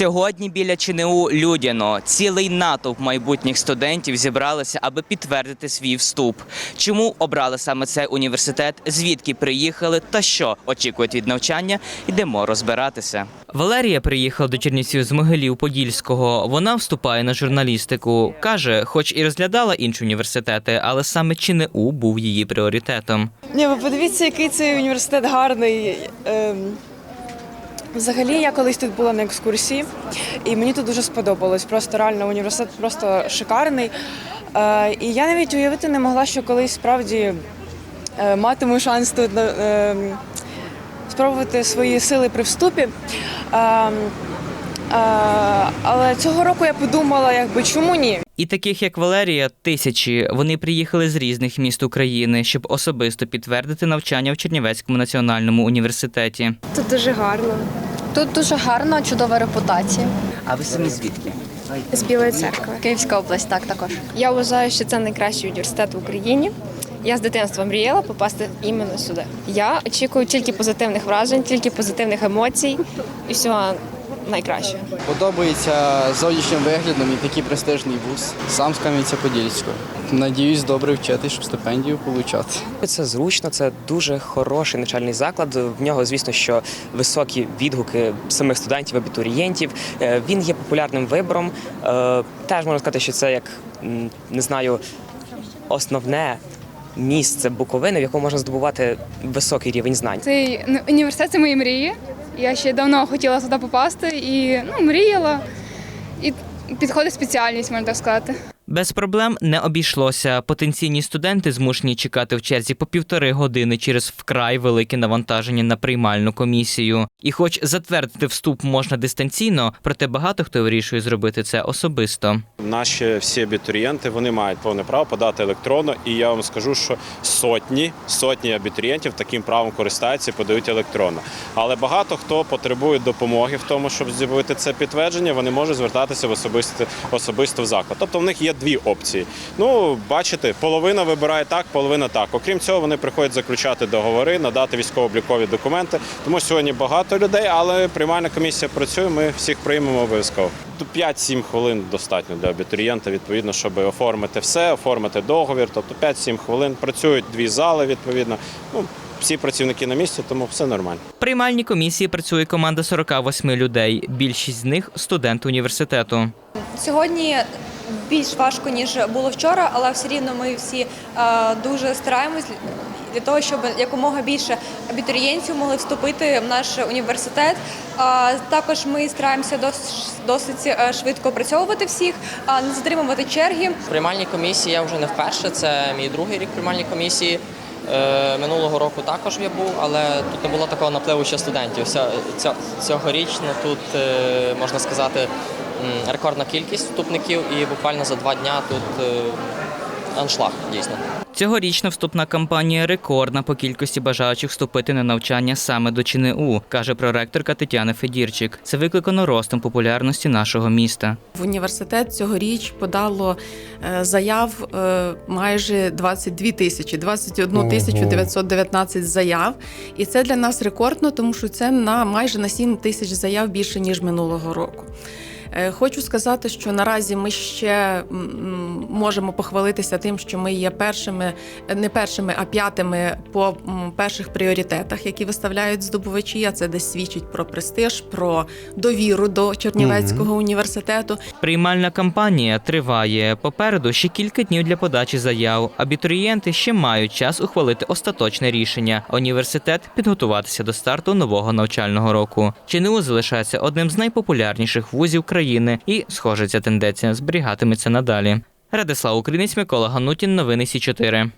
Сьогодні біля ЧНУ Людяно цілий натовп майбутніх студентів зібралися, аби підтвердити свій вступ. Чому обрали саме цей університет? Звідки приїхали та що очікують від навчання? Йдемо розбиратися. Валерія приїхала до Чернівців з Могилів Подільського. Вона вступає на журналістику. каже, хоч і розглядала інші університети, але саме ЧНУ був її пріоритетом. Ні, ви подивіться, який цей університет гарний. Ем, Взагалі, я колись тут була на екскурсії, і мені тут дуже сподобалось. Просто реально університет просто шикарний. Е, І я навіть уявити не могла, що колись справді е, матиму шанс тут е, спробувати свої сили при вступі. Ем, Але цього року я подумала, якби чому ні? І таких як Валерія, тисячі. Вони приїхали з різних міст України, щоб особисто підтвердити навчання в Чернівецькому національному університеті. Тут дуже гарно. Тут дуже гарна, чудова репутація. А ви самі звідки? З Білої церкви. Київська область, так також. Я вважаю, що це найкращий університет в Україні. Я з дитинства мріяла попасти іменно сюди. Я очікую тільки позитивних вражень, тільки позитивних емоцій і всього найкращого. Подобається зовнішнім виглядом і такий престижний вуз. Сам з Кам'янця-Подільського. Надіюсь, добре вчити, щоб стипендію отримати. Це зручно, це дуже хороший навчальний заклад. В нього, звісно, що високі відгуки самих студентів, абітурієнтів. Е, Він є популярним вибором. Е, Теж можна сказати, що це як не знаю, основне місце Буковини, в якому можна здобувати високий рівень знань. Цей ну, університет це мої мрії. Я ще давно хотіла туди попасти і ну, мріяла. І підходить спеціальність, можна так сказати. Без проблем не обійшлося. Потенційні студенти змушені чекати в черзі по півтори години через вкрай велике навантаження на приймальну комісію. І, хоч затвердити вступ можна дистанційно, проте багато хто вирішує зробити це особисто. Наші всі абітурієнти вони мають повне право подати електронно, і я вам скажу, що сотні сотні абітурієнтів таким правом користаються і подають електронно. Але багато хто потребує допомоги в тому, щоб зробити це підтвердження. Вони можуть звертатися в особисто особисто в заклад. Тобто в них є дві опції. Ну, бачите, половина вибирає так, половина так. Окрім цього, вони приходять заключати договори, надати військово-облікові документи. Тому сьогодні багато людей, але приймальна комісія працює. Ми всіх приймемо обов'язково. 5-7 хвилин достатньо для абітурієнта, відповідно, щоб оформити все, оформити договір. Тобто 5-7 хвилин працюють дві зали, відповідно. Ну, всі працівники на місці, тому все нормально. В приймальній комісії працює команда 48 людей. Більшість з них студенти університету. Сьогодні більш важко ніж було вчора, але все рівно ми всі е, дуже стараємось для того, щоб якомога більше абітурієнтів могли вступити в наш університет. А також ми стараємося дос- досить е, швидко опрацьовувати всіх, не затримувати черги. В приймальній комісії я вже не вперше, це мій другий рік приймальній комісії. Е, Минулого року також я був, але тут не було такого напливу ще студентів. Цьогорічно тут, е, можна сказати, рекордна кількість вступників і буквально за два дня тут е, аншлаг дійсно. Цьогорічна вступна кампанія рекордна по кількості бажаючих вступити на навчання саме до ЧНУ, каже проректорка Тетяна Федірчик. Це викликано ростом популярності нашого міста. В університет цьогоріч подало е, заяв е, майже 22 тисячі, 21 тисячу 919 заяв. І це для нас рекордно, тому що це на майже на 7 тисяч заяв більше ніж минулого року. Е, Хочу сказати, що наразі ми ще можемо похвалитися тим, що ми є першими, не першими, а п'ятими по перших пріоритетах, які виставляють здобувачі. А це десь свідчить про престиж, про довіру до Чернівецького університету. Приймальна кампанія триває. Попереду ще кілька днів для подачі заяв. Абітурієнти ще мають час ухвалити остаточне рішення. Університет підготуватися до старту нового навчального року. ЧНУ залишається одним з найпопулярніших вузів країни, і, схоже, ця тенденція зберігатиметься надалі. Радислав Українець, Микола Ганутін, новини Сі 4